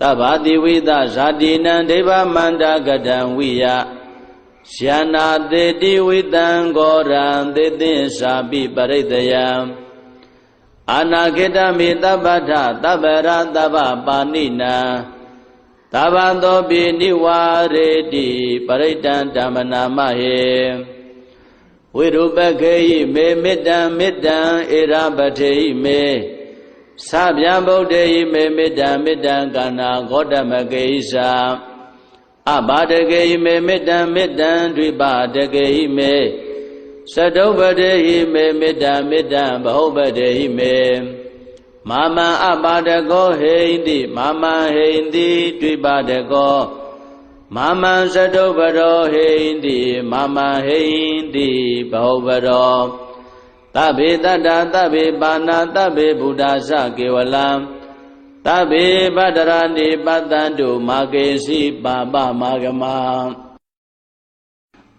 တဗ္ဗတိဝိသဇာတိနံဒိဗ္ဗမန္တကတံဝိယယန္နာတေတိဝိတံဂောရံသေသင်္စာပိပရိတယံအာနာခိတမိတပ္ပထတပ္ပရတပ္ပပါဏိနံသဗ္ဗသောပိနိဝါရေတိပရိတံဓမ္မနာမဟေဝိရုပခေယိမေမေတ္တံမေတ္တံဧရပထေယိမေ သဗျံဗုဒ္ဓေယိမေမေတ္တံမေတ္တံကန္နာဂေါတမကေဣသာအဘာတကေယိမေမေတ္တံမေတ္တံဒွိပါတကေယိမေသတုပတေဟိမေမေတ္တံမေတ္တံဘဟုပတေဟိမေမာမံအပါဒကောဟိန္တိမာမံဟိန္တိဒွိပါဒကောမာမံသတုပရောဟိန္တိမာမံဟိန္တိဘဟုပရော သဗ္ဗေတတ္တသဗ္ဗေပါဏသဗ္ဗေဗုဒ္ဓသကေဝလံသဗ္ဗေပတ္တရဏိပတ္တန္တုမာကေစီပါပမာဂမ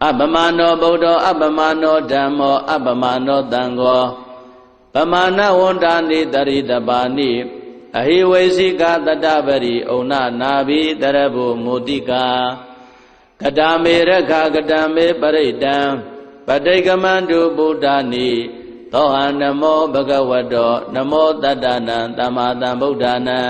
အပမနောဗုဒ္ဓအပမနောဓမ္မောအပမနောတံဃောပမာဏဝန္တာနိတရိတပါဏိအဟိဝိစိကတတပရိဩနနာဘိတရဘုမုတိကာကတာမေရခကတံမေပရိတံပဋိကမန္တုဗုဒ္ဓနိ သောဟံနမောဘဂဝတောနမောတတ္တနံသမ္မာသမ္ဗုဒ္ဓနံ